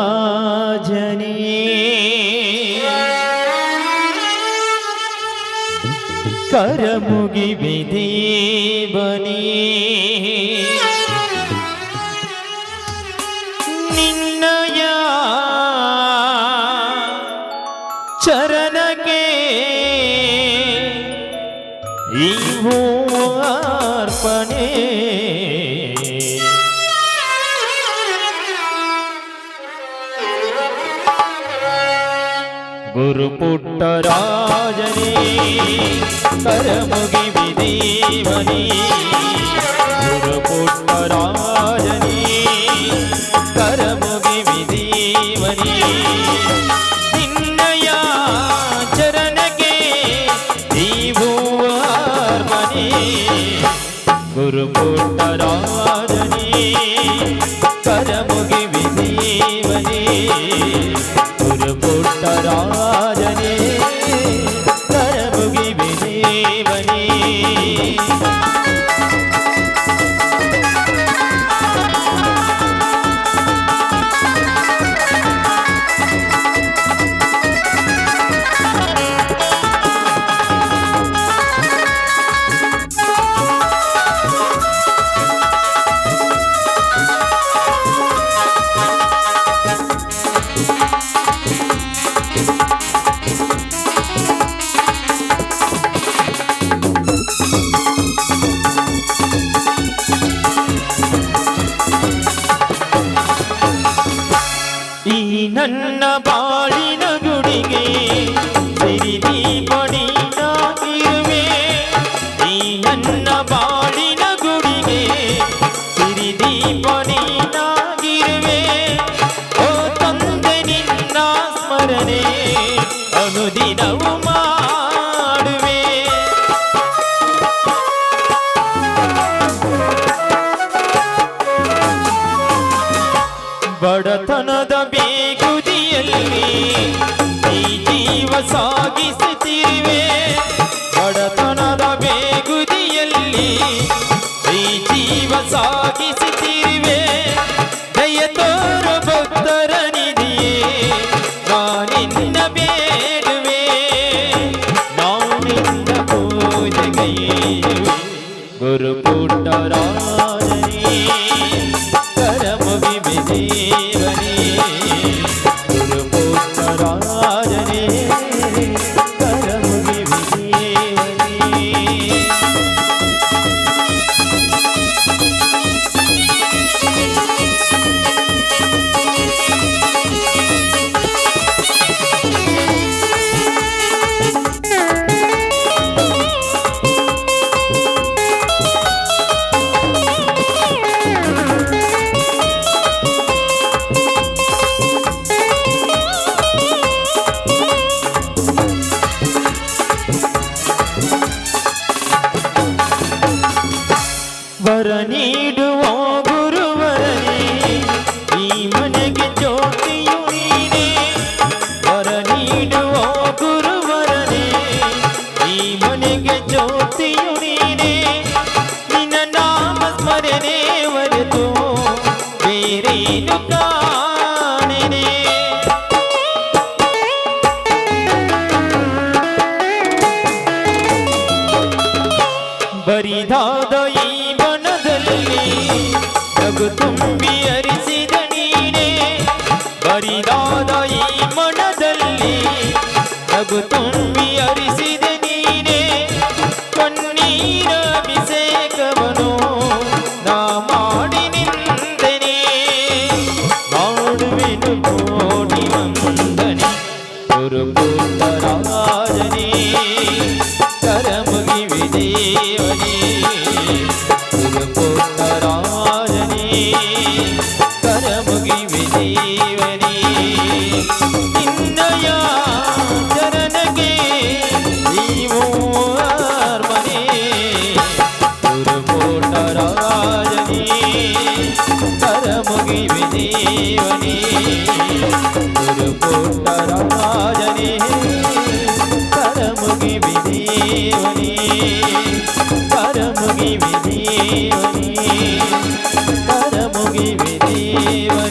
കുറുപുട്ടരാജനേ കരമുകി വിദേവനേ നിന്നയ ചരണകേ ഈ ഹോ അർപ്പണേ ഗുരു പുട്ടരാജനേ കരമുഖി വിദേവനീ ഗുരു പുട്ടരാജനേ കരമുഖി വിദേവനീ ഗുരു പുട്ടരാജനീ കരമുഖി വിദേവനീ ನನ್ನ ಬಾಳಿನ ಗುಡಿಗೆ ಸಿರಿದೀಪಡಿ ನಾಗಿರುವೆ ಈ ನನ್ನ ಬಾಳಿನ ಗುಡಿಗೆ ಸಿರಿದೀಪಡಿ ನಾಗಿರುವೆ ಓ ತಂದೆ ನಿನ್ನ ಸ್ಮರಣೆ, ಅನುದಿನವು ಮಾಡುವೆ ಬಡತನದ ಬೇಗುದಿಯಲ್ಲಿ ಈ ಜೀವ ಸಾಗಿಸುತ್ತಿರುವೆ. ಬಡತನದ ಬೇಗುದಿಯಲ್ಲಿ ಈ ಜೀವ ಸಾಗಿಸುತ್ತಿರುವೆ. ದಯ ತೋರು ಭಕ್ತರ ನಿಧಿಯೇ, ನಾನಿನ್ನ ಬೇಡುವೆ विभि जीवनी ಬರಿದಾದ ಈ ಮನದಲ್ಲಿ ನಗು ತುಂಬಿ ಹರಿಸಿದ ನೀನೆ. ಬರಿದಾದ ಈ ಮನದಲ್ಲಿ ನಗು ತುಂಬಿ ಹರಿಸಿದ गुरुपुत्रराजनी करमगिविदेवनी రాజని గురుకోట రాజని కరముగి విదేవని కరముగి విదేవని కరముగి విదేవని